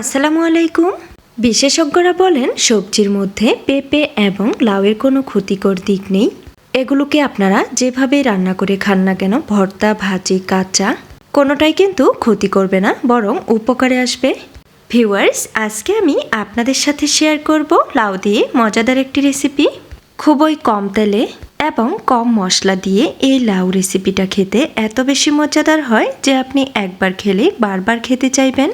আসসালামু আলাইকুম। বিশেষজ্ঞরা বলেন, সবজির মধ্যে পেঁপে এবং লাউয়ের কোনো ক্ষতিকর দিক নেই। এগুলোকে আপনারা যেভাবে রান্না করে খান না কেন, ভর্তা, ভাজি, কাঁচা, কোনোটাই কিন্তু ক্ষতি করবে না, বরং উপকারে আসবে। ভিউয়ার্স, আজকে আমি আপনাদের সাথে শেয়ার করব লাউ দিয়ে মজাদার একটি রেসিপি। খুবই কম তেলে এবং কম মশলা দিয়ে এই লাউ রেসিপিটা খেতে এত বেশি মজাদার হয় যে আপনি একবার খেলে বারবার খেতে চাইবেন।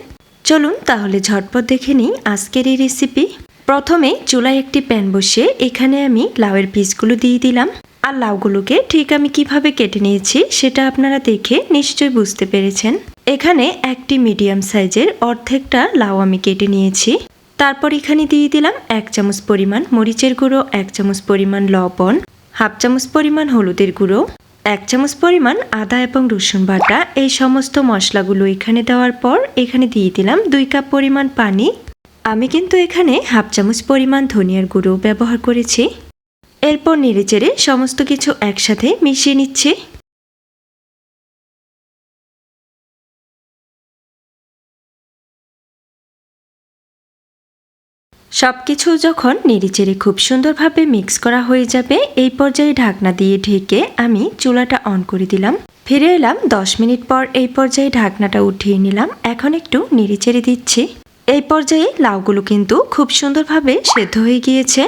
চলুন তাহলে ঝটপট দেখে নিই আজকের এই রেসিপি প্রথমে চুলায় একটি প্যান বসিয়ে এখানে আমি লাউয়ের পিসগুলো দিয়ে দিলাম। আর লাউগুলোকে ঠিক আমি কীভাবে কেটে নিয়েছি সেটা আপনারা দেখে নিশ্চয়ই বুঝতে পেরেছেন। এখানে একটি মিডিয়াম সাইজের অর্ধেকটা লাউ আমি কেটে নিয়েছি। তারপর এখানে দিয়ে দিলাম এক চামচ পরিমাণ মরিচের গুঁড়ো, এক চামচ পরিমাণ লবণ, হাফ চামচ পরিমাণ হলুদের গুঁড়ো এক চামচ পরিমাণ আদা এবং রসুন বাটা। এই সমস্ত মশলাগুলো এখানে দেওয়ার পর এখানে দিয়ে দিলাম দুই কাপ পরিমাণ পানি। আমি কিন্তু এখানে হাফ চামচ পরিমাণ ধনিয়ার গুঁড়ো ব্যবহার করেছি। এরপর নেড়ে চেড়ে সমস্ত কিছু একসাথে মিশিয়ে নিচ্ছি। সব কিছু যখন নেড়েচেড়ে খুব সুন্দরভাবে মিক্স করা হয়ে যাবে, এই পর্যায়ে ঢাকনা দিয়ে ঢেকে আমি চুলাটা অন করে দিলাম। ফিরে এলাম দশ মিনিট পর এই পর্যায়ে ঢাকনাটা উঠিয়ে নিলাম। এখন একটু নেড়েচেড়ে দিচ্ছি। এই পর্যায়ে লাউগুলো কিন্তু খুব সুন্দরভাবে সেদ্ধ হয়ে গিয়েছে।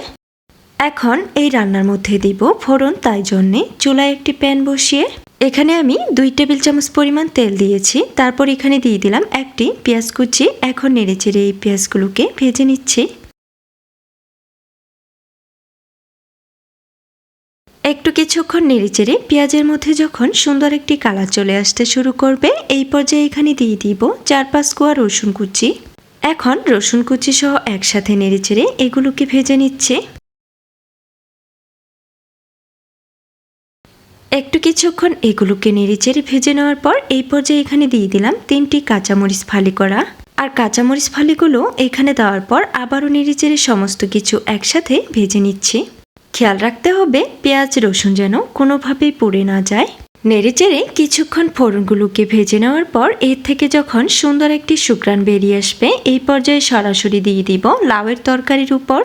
এখন এই রান্নার মধ্যে দিব ফোড়ন, তাই জন্যে চুলায় একটি প্যান বসিয়ে। এখানে আমি দুই টেবিল চামচ পরিমাণ তেল দিয়েছি। তারপর এখানে দিয়ে দিলাম একটি পেঁয়াজ কুচি। এখন নেড়েচেড়ে এই পেঁয়াজগুলোকে ভেজে নিচ্ছি। একটু কিছুক্ষণ নেড়েচেড়ে পেঁয়াজের মধ্যে যখন সুন্দর একটি কালার চলে আসতে শুরু করবে, এই পর্যায়ে এখানে দিয়ে দিব চার পাঁচ কোয়া রসুন কুচি। এখন রসুন কুচি সহ একসাথে নেড়েচেড়ে এগুলোকে ভেজে নিচ্ছে। একটু কিছুক্ষণ এগুলোকে নেড়েচেড়ে ভেজে নেওয়ার পর এই পর্যায়ে এখানে দিয়ে দিলাম তিনটি কাঁচামরিচ ফালি করা। আর কাঁচামরিচ ফালিগুলো এখানে দেওয়ার পর আবারও নেড়েচেড়ে সমস্ত কিছু একসাথে ভেজে নিচ্ছি। খেয়াল রাখতে হবে, পেঁয়াজ, রসুন যেন কোনোভাবেই পড়ে না যায়। নেড়ে চেড়ে কিছুক্ষণ ফোড়নগুলোকে ভেজে নেওয়ার পর এর থেকে যখন সুন্দর একটি শুক্রান বেরিয়ে আসবে, এই পর্যায়ে সরাসরি দিয়ে দিব লাউয়ের তরকারির উপর।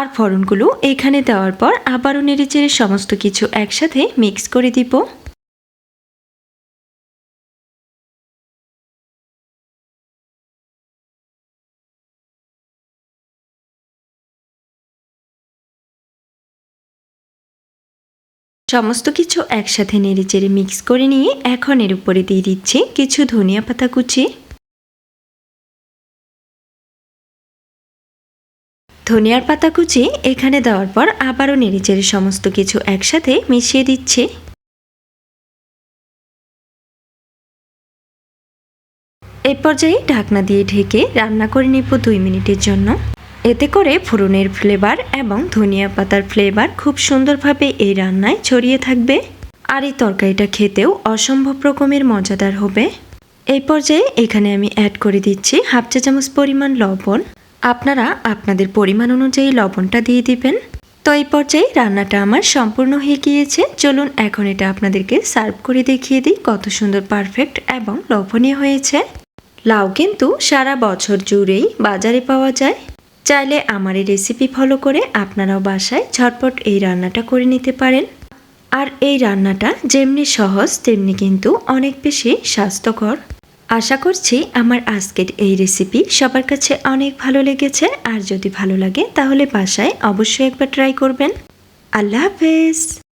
আর ফোড়নগুলো এখানে দেওয়ার পর আবারও নেড়ে চেড়ে সমস্ত কিছু একসাথে মিক্স করে দিব। সমস্ত কিছু একসাথে নেড়েচেড়ে মিক্স করে নিয়ে এখন এর উপরে দিয়ে দিচ্ছি কিছু ধনিয়া পাতা কুচি। ধনিয়ার পাতা কুচি এখানে দেওয়ার পর আবারও নেড়েচেড়ে সমস্ত কিছু একসাথে মিশিয়ে দিচ্ছি। এই পর্যায়ে ঢাকনা দিয়ে ঢেকে রান্না করে নিব দুই মিনিটের জন্য। এতে করে ফোড়নের ফ্লেভার এবং ধনিয়া পাতার ফ্লেভার খুব সুন্দরভাবে এই রান্নায় ছড়িয়ে থাকবে। আর এই তরকারিটা খেতেও অসম্ভব রকমের মজাদার হবে। এই পর্যায়ে এখানে আমি অ্যাড করে দিচ্ছি হাফ চা চামচ পরিমাণ লবণ। আপনারা আপনাদের পরিমাণ অনুযায়ী লবণটা দিয়ে দিবেন। তো এই পর্যায়ে রান্নাটা আমার সম্পূর্ণ হয়ে গিয়েছে। চলুন এখন এটা আপনাদেরকে সার্ভ করে দেখিয়ে দিই কত সুন্দর পারফেক্ট এবং লোভনীয় হয়েছে। লাউ কিন্তু সারা বছর জুড়েই বাজারে পাওয়া যায়। চাইলে আমার এই রেসিপি ফলো করে আপনারাও বাসায় ঝটপট এই রান্নাটা করে নিতে পারেন। আর এই রান্নাটা যেমনি সহজ, তেমনি কিন্তু অনেক বেশি স্বাস্থ্যকর। আশা করছি আমার আজকের এই রেসিপি সবার কাছে অনেক ভালো লেগেছে। আর যদি ভালো লাগে তাহলে বাসায় অবশ্যই একবার ট্রাই করবেন। আল্লাহ হাফেজ!